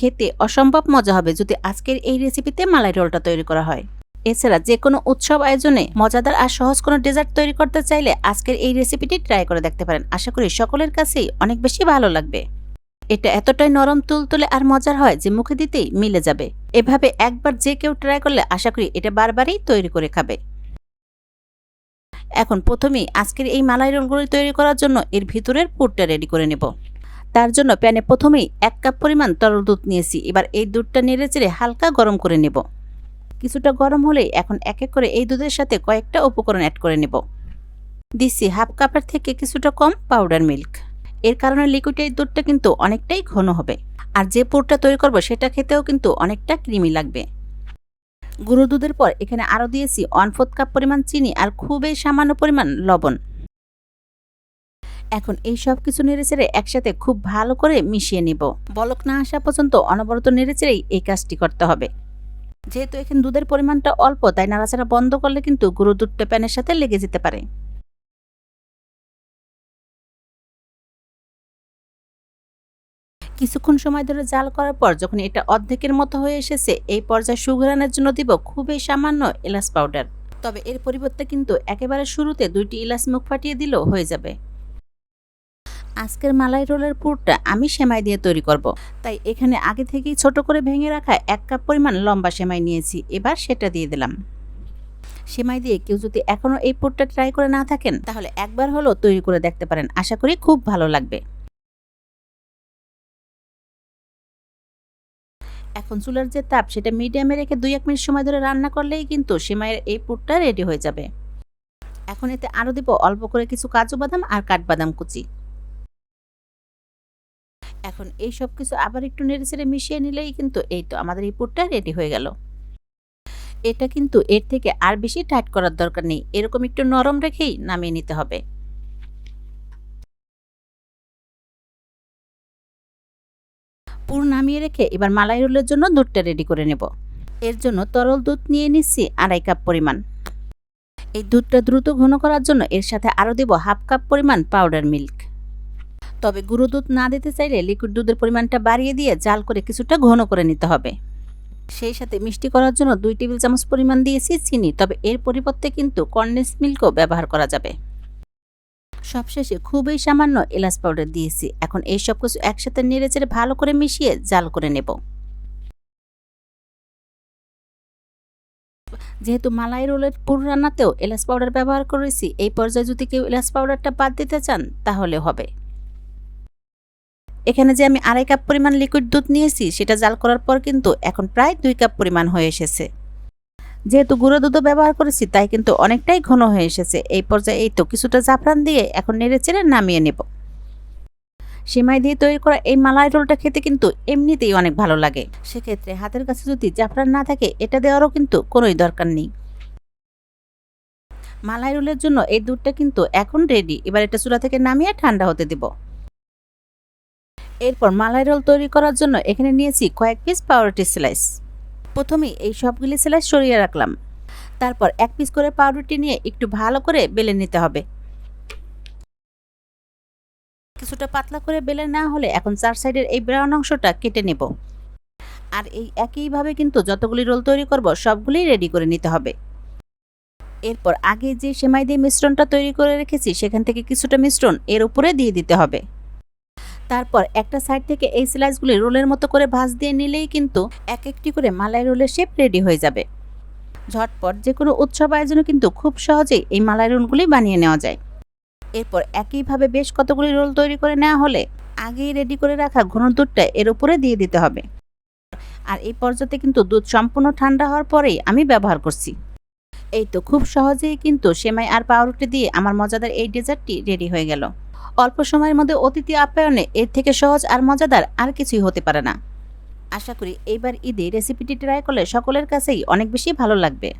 খেতে অসম্ভব মজা হবে যদি আজকের এই রেসিপিতে মালাই রোলটা তৈরি করা হয়। এছাড়া যে কোনো উৎসব আয়োজনে মজাদার আর সহজ কোনো ডেজার্ট তৈরি করতে চাইলে আজকের এই রেসিপিটি ট্রাই করে দেখতে পারেন। আশা করি সকলের কাছেই অনেক বেশি ভালো লাগবে। এটা এতটাই নরম, তুলতুলে আর মজার হয় যে মুখে দিতেই মিলে যাবে। এভাবে একবার যে কেউ ট্রাই করলে আশা করি এটা বারবারই তৈরি করে খাবে। এখন প্রথমেই আজকের এই মালাই রোলগুলি তৈরি করার জন্য এর ভিতরের পুরটা রেডি করে নেব। তার জন্য প্যানে প্রথমেই এক কাপ পরিমাণ তরল দুধ নিয়েছি। এবার এই দুধটা নেড়ে চেড়ে হালকা গরম করে নেব। কিছুটা গরম হলেই এখন এক এক করে এই দুধের সাথে কয়েকটা উপকরণ অ্যাড করে নেব। দিচ্ছি হাফ কাপের থেকে কিছুটা কম পাউডার মিল্ক এর কারণে লিকুইড এই দুধটা কিন্তু অনেকটাই ঘন হবে। আর যে পুরটা তৈরি করব সেটা খেতেও কিন্তু অনেকটা ক্রিমি লাগবে। গুঁড়ো দুধের পর এখানে আরও দিয়েছি ওয়ান ফোর্থ কাপ পরিমাণ চিনি আর খুবই সামান্য পরিমাণ লবণ। এখন এই সব কিছু নেড়েচেড়ে একসাথে খুব ভালো করে মিশিয়ে নিব। বলক না আসা পর্যন্ত অনবরত নেড়েচেড়েই এই কাজটি করতে হবে। যেহেতু এখানে দুধের পরিমাণটা অল্প, তাই নাড়াচাড়া বন্ধ করলে কিন্তু গুঁড়ো দুধটা প্যানের সাথে লেগে যেতে পারে। কিছুক্ষণ সময় ধরে জাল করার পর যখন এটা অর্ধেকের মতো হয়ে এসেছে, এই পর্যায়ে সুঘরানের জন্য দিব খুবই সামান্য এলাচ পাউডার। তবে এর পরিবর্তে কিন্তু একেবারে শুরুতে দুইটি এলাচ মুখ ফাটিয়ে দিলেও হয়ে যাবে। আজকের মালাই রোলের পুরটা আমি সেমাই দিয়ে তৈরি করব। তাই এখানে আগে থেকেই ছোট করে ভেঙে রাখা এক কাপ পরিমাণ লম্বা সেমাই নিয়েছি। এবার সেটা দিয়ে দিলাম। সেমাই দিয়ে কেউ যদি এখনও এই পুরটা ট্রাই করে না থাকেন, তাহলে একবার হলেও তৈরি করে দেখতে পারেন। আশা করি খুব ভালো লাগবে। এখন চুলার যে তাপ, সেটা মিডিয়ামে রেখে দুই এক মিনিট সময় ধরে রান্না করলেই কিন্তু সেমাইয়ের এই পুরটা রেডি হয়ে যাবে। এখন এতে আরও দিব অল্প করে কিছু কাজু বাদাম আর কাঠবাদাম কুচি। এখন এই সব কিছু আবার একটু নেড়ে চেড়ে মিশিয়ে নিলেই কিন্তু এই তো আমাদের এই পুরটা রেডি হয়ে গেল। এটা কিন্তু এর থেকে আর বেশি টাইট করার দরকার নেই, এরকম একটু নরম রেখেই নামিয়ে নিতে হবে। পুর নামিয়ে রেখে এবার মালাই রোলের জন্য দুধটা রেডি করে নেব। এর জন্য তরল দুধ নিয়ে নিচ্ছি আড়াই কাপ পরিমাণ। এই দুধটা দ্রুত ঘন করার জন্য এর সাথে আরও দেব হাফ কাপ পরিমাণ পাউডার মিল্ক তবে গুঁড়ো দুধ না দিতে চাইলে লিকুইড দুধের পরিমাণটা বাড়িয়ে দিয়ে জাল করে কিছুটা ঘন করে নিতে হবে। সেই সাথে মিষ্টি করার জন্য দুই টেবিল চামচ পরিমাণ দিয়েছি চিনি, তবে এর পরিবর্তে কিন্তু কর্নেস মিল্কও ব্যবহার করা যাবে। সবশেষে খুবই সামান্য এলাচ পাউডার দিয়েছি। এখন এই সব কিছু একসাথে নেড়ে চেড়ে ভালো করে মিশিয়ে জাল করে নেব। যেহেতু মালাই রোলের পুর রান্নাতেও এলাচ পাউডার ব্যবহার করেছি, এই পর্যায়ে যদি কেউ এলাচ পাউডারটা বাদ দিতে চান, তাহলে হবে। এখানে যে আমি আড়াই কাপ পরিমাণ লিকুইড দুধ নিয়েছি, সেটা জাল করার পর কিন্তু এখন প্রায় দুই কাপ পরিমাণ হয়ে এসেছে। যেহেতু গুঁড়ো দুধও ব্যবহার করেছি, তাই কিন্তু অনেকটাই ঘন হয়ে এসেছে। এই পর্যায়ে এই তো কিছুটা জাফরান দিয়ে এখন নেড়ে চেড়ে নামিয়ে নেব। সিমাই দিয়ে তৈরি করা এই মালাই রোলটা খেতে কিন্তু এমনিতেই অনেক ভালো লাগে। সেক্ষেত্রে হাতের কাছে যদি জাফরান না থাকে, এটা দেওয়ারও কিন্তু কোনোই দরকার নেই। মালাই রোলের জন্য এই দুধটা কিন্তু এখন রেডি এবার এটা চুলা থেকে নামিয়ে ঠান্ডা হতে দেব। এরপর মালাই রোল তৈরি করার জন্য এখানে নিয়েছি কয়েক পিস পাউরুটি স্লাইস প্রথমে এই সবগুলি স্লাইস সরিয়ে রাখলাম। তারপর এক পিস করে পাউরুটি নিয়ে একটু ভালো করে বেলে নিতে হবে। কিছুটা পাতলা করে বেলে না হলে এখন চার সাইডের এই ব্রাউন অংশটা কেটে নেব। আর এই একইভাবে কিন্তু যতগুলি রোল তৈরি করব, সবগুলি রেডি করে নিতে হবে। এরপর আগে যে সেমাই দিয়ে মিশ্রণটা তৈরি করে রেখেছি, সেখান থেকে কিছুটা মিশ্রণ এর উপরে দিয়ে দিতে হবে। তারপর একটা সাইড থেকে এই স্লাইসগুলি রোলের মতো করে ভাঁজ দিয়ে নিলেই কিন্তু এক একটি করে মালাই রোলের শেপ রেডি হয়ে যাবে। ঝটপট যে কোনো উৎসব আয়োজনে কিন্তু খুব সহজেই এই মালাই রোলগুলি বানিয়ে নেওয়া যায়। এরপর একইভাবে বেশ কতগুলি রোল তৈরি করে নেওয়া হলে আগেই রেডি করে রাখা ঘন দুধটা এর উপরে দিয়ে দিতে হবে। আর এই পর্যায়ে কিন্তু দুধ সম্পূর্ণ ঠান্ডা হওয়ার পরেই আমি ব্যবহার করছি। এই তো খুব সহজেই কিন্তু সেমাই আর পাউরুটি দিয়ে আমার মজাদার এই ডেজার্টটি রেডি হয়ে গেল। অল্প সময়ের মধ্যে অতিথি আপ্যায়নে এর থেকে সহজ আর মজাদার আর কিছুই হতে পারে না। আশা করি এইবার ঈদে রেসিপিটি ট্রাই করলে সকলের কাছেই অনেক বেশি ভালো লাগবে।